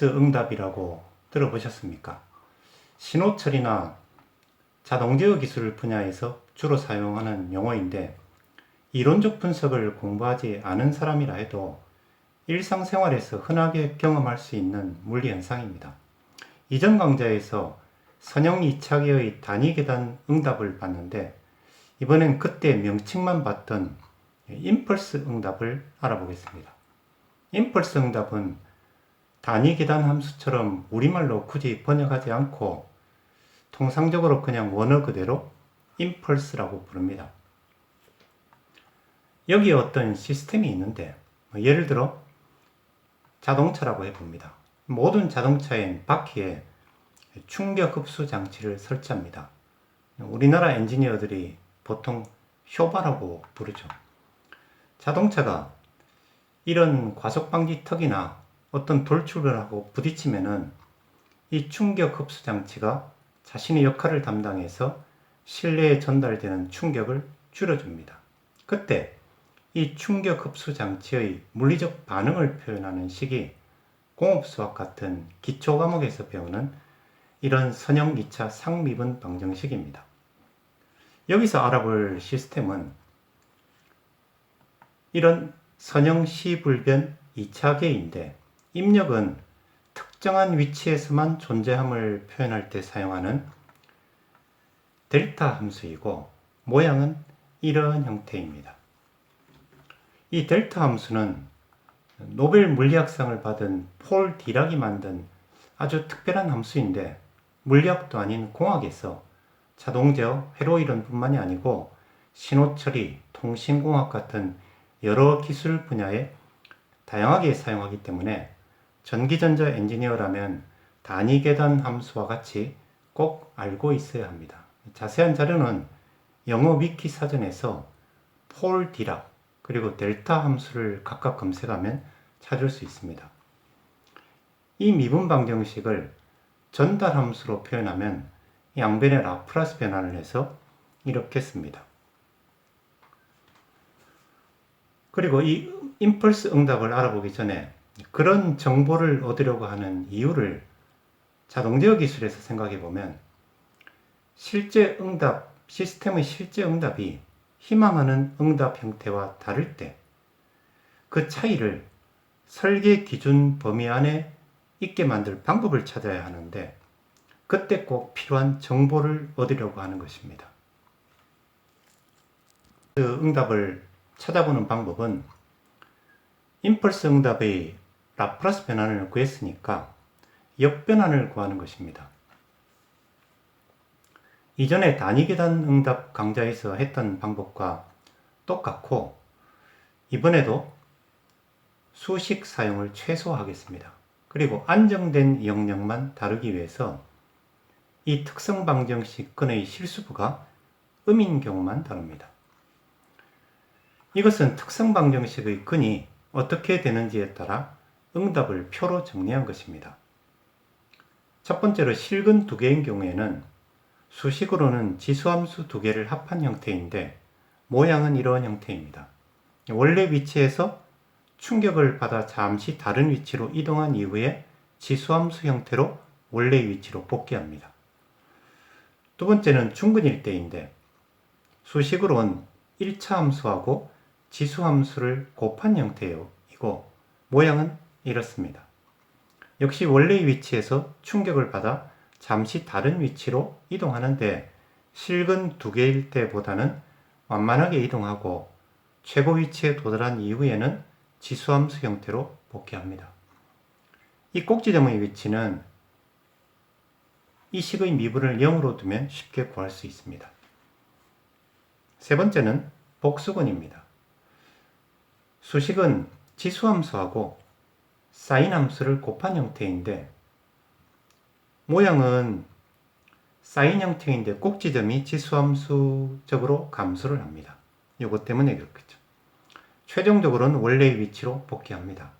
임펄스 응답이라고 들어보셨습니까? 신호 처리나 자동 제어 기술 분야에서 주로 사용하는 용어인데 이론적 분석을 공부하지 않은 사람이라 해도 일상생활에서 흔하게 경험할 수 있는 물리 현상입니다. 이전 강좌에서 선형 2차계의 단위 계단 응답을 봤는데 이번엔 그때 명칭만 봤던 임펄스 응답을 알아보겠습니다. 임펄스 응답은 단위 계단 함수처럼 우리말로 굳이 번역하지 않고 통상적으로 그냥 원어 그대로 임펄스라고 부릅니다. 여기에 어떤 시스템이 있는데 뭐 예를 들어 자동차라고 해봅니다. 모든 자동차엔 바퀴에 충격 흡수 장치를 설치합니다. 우리나라 엔지니어들이 보통 쇼바라고 부르죠. 자동차가 이런 과속 방지 턱이나 어떤 돌출을 하고 부딪히면은 이 충격 흡수 장치가 자신의 역할을 담당해서 실내에 전달되는 충격을 줄여줍니다. 그때 이 충격 흡수 장치의 물리적 반응을 표현하는 식이 공업수학 같은 기초 과목에서 배우는 이런 선형 2차 상미분 방정식입니다. 여기서 알아볼 시스템은 이런 선형 시불변 2차계인데 입력은 특정한 위치에서만 존재함을 표현할 때 사용하는 델타 함수이고 모양은 이런 형태입니다. 이 델타 함수는 노벨 물리학상을 받은 폴 디락이 만든 아주 특별한 함수인데 물리학도 아닌 공학에서 자동 제어, 회로 이론뿐만이 아니고 신호 처리, 통신공학 같은 여러 기술 분야에 다양하게 사용하기 때문에 전기전자 엔지니어라면 단위 계단 함수와 같이 꼭 알고 있어야 합니다. 자세한 자료는 영어 위키 사전에서 폴 디락 그리고 델타 함수를 각각 검색하면 찾을 수 있습니다. 이 미분 방정식을 전달 함수로 표현하면 양변의 라프라스 변환을 해서 이렇게 씁니다. 그리고 이 임펄스 응답을 알아보기 전에 그런 정보를 얻으려고 하는 이유를 자동제어 기술에서 생각해 보면 실제 응답, 시스템의 실제 응답이 희망하는 응답 형태와 다를 때 그 차이를 설계 기준 범위 안에 있게 만들 방법을 찾아야 하는데 그때 꼭 필요한 정보를 얻으려고 하는 것입니다. 그 응답을 찾아보는 방법은 임펄스 응답의 라플라스 변환을 구했으니까 역변환을 구하는 것입니다. 이전에 단위 계단 응답 강좌에서 했던 방법과 똑같고 이번에도 수식 사용을 최소화하겠습니다. 그리고 안정된 영역만 다루기 위해서 이 특성 방정식 근의 실수부가 음인 경우만 다룹니다. 이것은 특성 방정식의 근이 어떻게 되는지에 따라 응답을 표로 정리한 것입니다. 첫 번째로 실근 두 개인 경우에는 수식으로는 지수함수 두 개를 합한 형태인데 모양은 이러한 형태입니다. 원래 위치에서 충격을 받아 잠시 다른 위치로 이동한 이후에 지수함수 형태로 원래 위치로 복귀합니다. 두 번째는 중근일 때인데 수식으로는 1차 함수하고 지수함수를 곱한 형태이고 모양은 이렇습니다. 역시 원래의 위치에서 충격을 받아 잠시 다른 위치로 이동하는데 실근 두 개일 때보다는 완만하게 이동하고 최고 위치에 도달한 이후에는 지수함수 형태로 복귀합니다. 이 꼭지점의 위치는 이 식의 미분을 0으로 두면 쉽게 구할 수 있습니다. 세 번째는 복수근입니다. 수식은 지수함수하고 사인 함수를 곱한 형태인데 모양은 사인 형태인데 꼭지점이 지수함수적으로 감소를 합니다. 이것 때문에 그렇겠죠. 최종적으로는 원래의 위치로 복귀합니다.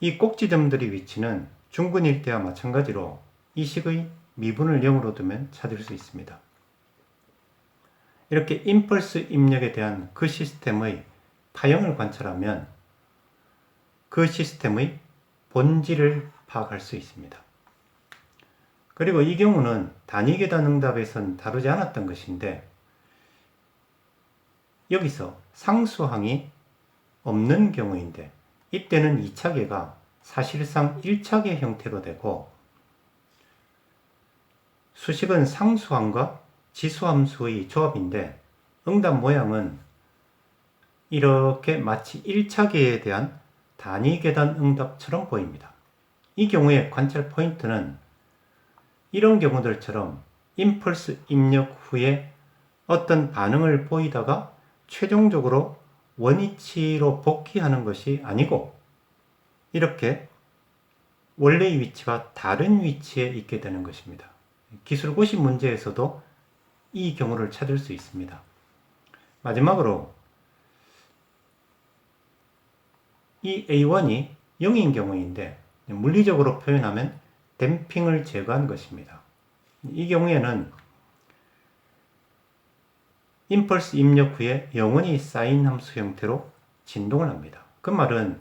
이 꼭지점들의 위치는 중근일 때와 마찬가지로 이 식의 미분을 0으로 두면 찾을 수 있습니다. 이렇게 임펄스 입력에 대한 그 시스템의 파형을 관찰하면 그 시스템의 본질을 파악할 수 있습니다. 그리고 이 경우는 단위 계단 응답에선 다루지 않았던 것인데 여기서 상수항이 없는 경우인데 이때는 2차계가 사실상 1차계 형태로 되고 수식은 상수함과 지수함수의 조합인데 응답 모양은 이렇게 마치 1차계에 대한 단위 계단 응답처럼 보입니다. 이 경우에 관찰 포인트는 이런 경우들처럼 임펄스 입력 후에 어떤 반응을 보이다가 최종적으로 원위치로 복귀하는 것이 아니고 이렇게 원래의 위치와 다른 위치에 있게 되는 것입니다. 기술고시 문제에서도 이 경우를 찾을 수 있습니다. 마지막으로 이 A1이 0인 경우인데 물리적으로 표현하면 댐핑을 제거한 것입니다. 이 경우에는 임펄스 입력 후에 영원히 쌓인 함수 형태로 진동을 합니다. 그 말은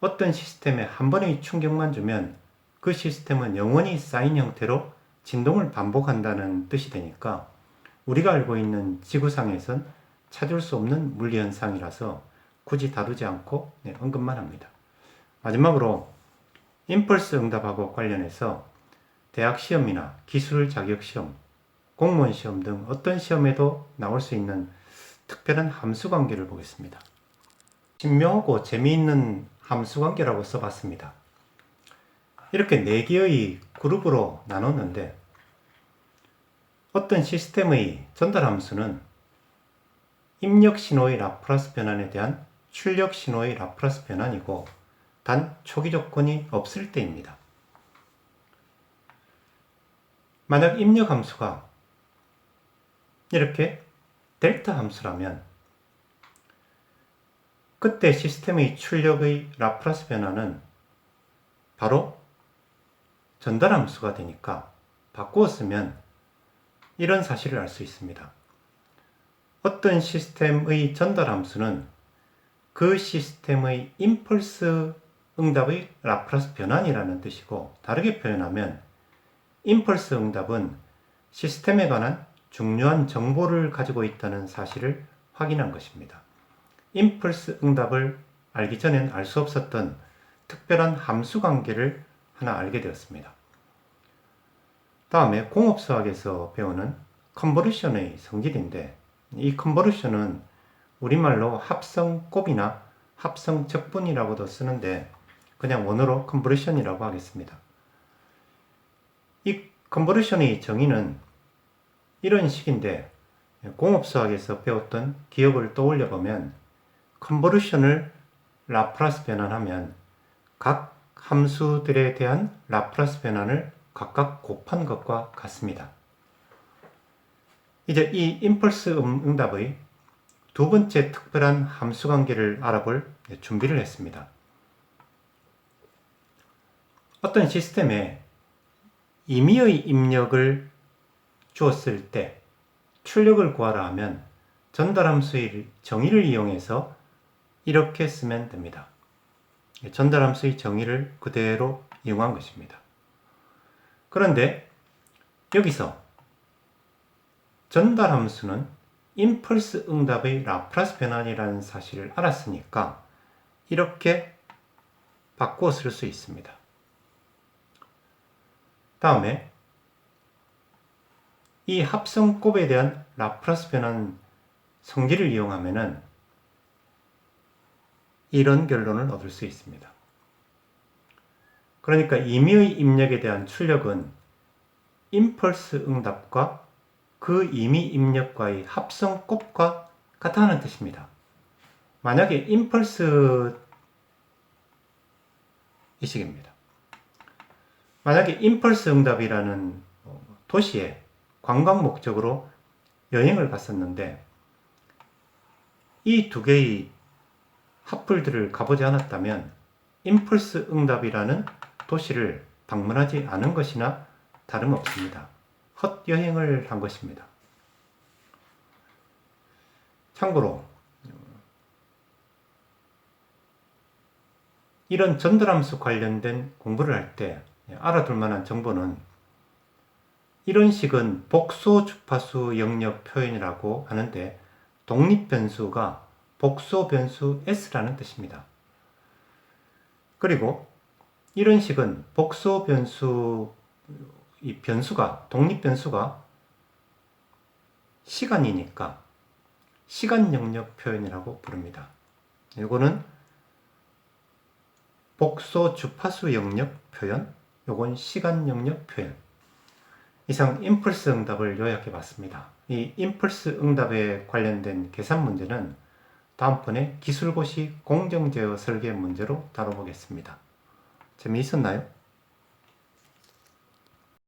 어떤 시스템에 한 번의 충격만 주면 그 시스템은 영원히 쌓인 형태로 진동을 반복한다는 뜻이 되니까 우리가 알고 있는 지구상에선 찾을 수 없는 물리 현상이라서 굳이 다루지 않고 네, 언급만 합니다. 마지막으로 임펄스 응답하고 관련해서 대학 시험이나 기술 자격 시험, 공무원 시험 등 어떤 시험에도 나올 수 있는 특별한 함수 관계를 보겠습니다. 신명하고 재미있는 함수 관계라고 써봤습니다. 이렇게 네 개의 그룹으로 나눴는데 어떤 시스템의 전달 함수는 입력 신호의 라플라스 변환에 대한 출력 신호의 라플라스 변환이고 단 초기 조건이 없을 때입니다. 만약 입력 함수가 이렇게 델타 함수라면 그때 시스템의 출력의 라플라스 변화는 바로 전달 함수가 되니까 바꾸어 쓰면 이런 사실을 알 수 있습니다. 어떤 시스템의 전달 함수는 그 시스템의 임펄스 응답의 라플라스 변환이라는 뜻이고 다르게 표현하면 임펄스 응답은 시스템에 관한 중요한 정보를 가지고 있다는 사실을 확인한 것입니다. 임펄스 응답을 알기 전엔 알 수 없었던 특별한 함수 관계를 하나 알게 되었습니다. 다음에 공업수학에서 배우는 컨버루션의 성질인데 이 컨버루션은 우리말로 합성곱이나 합성적분이라고도 쓰는데 그냥 원어로 컨버루션이라고 하겠습니다. 이 컨버루션의 정의는 이런 식인데 공업수학에서 배웠던 기억을 떠올려 보면 컨버루션을 라플라스 변환하면 각 함수들에 대한 라플라스 변환을 각각 곱한 것과 같습니다. 이제 이 임펄스 응답의 두 번째 특별한 함수 관계를 알아볼 준비를 했습니다. 어떤 시스템에 임의의 입력을 주었을 때 출력을 구하라 하면 전달함수의 정의를 이용해서 이렇게 쓰면 됩니다. 전달함수의 정의를 그대로 이용한 것입니다. 그런데 여기서 전달함수는 임펄스 응답의 라플라스 변환이라는 사실을 알았으니까 이렇게 바꾸어 쓸 수 있습니다. 다음에 이 합성곱에 대한 라플라스 변환 성질을 이용하면은 이런 결론을 얻을 수 있습니다. 그러니까 임의의 입력에 대한 출력은 임펄스 응답과 그 임의 입력과의 합성곱과 같다는 뜻입니다. 만약에 임펄스 이 식입니다. 만약에 임펄스 응답이라는 도시에 관광 목적으로 여행을 갔었는데 이 두 개의 하플들을 가보지 않았다면 임펄스 응답이라는 도시를 방문하지 않은 것이나 다름없습니다. 헛 여행을 한 것입니다. 참고로 이런 전달함수 관련된 공부를 할 때 알아둘 만한 정보는 이런 식은 복소 주파수 영역 표현이라고 하는데 독립 변수가 복소 변수 S라는 뜻입니다. 그리고 이런 식은 복소 변수 이 변수가 독립 변수가 시간이니까 시간 영역 표현이라고 부릅니다. 이거는 복소 주파수 영역 표현, 요건 시간 영역 표현. 이상 임펄스 응답을 요약해 봤습니다. 이 임펄스 응답에 관련된 계산 문제는 다음번에 기술고시 공정제어 설계 문제로 다뤄보겠습니다. 재미있었나요?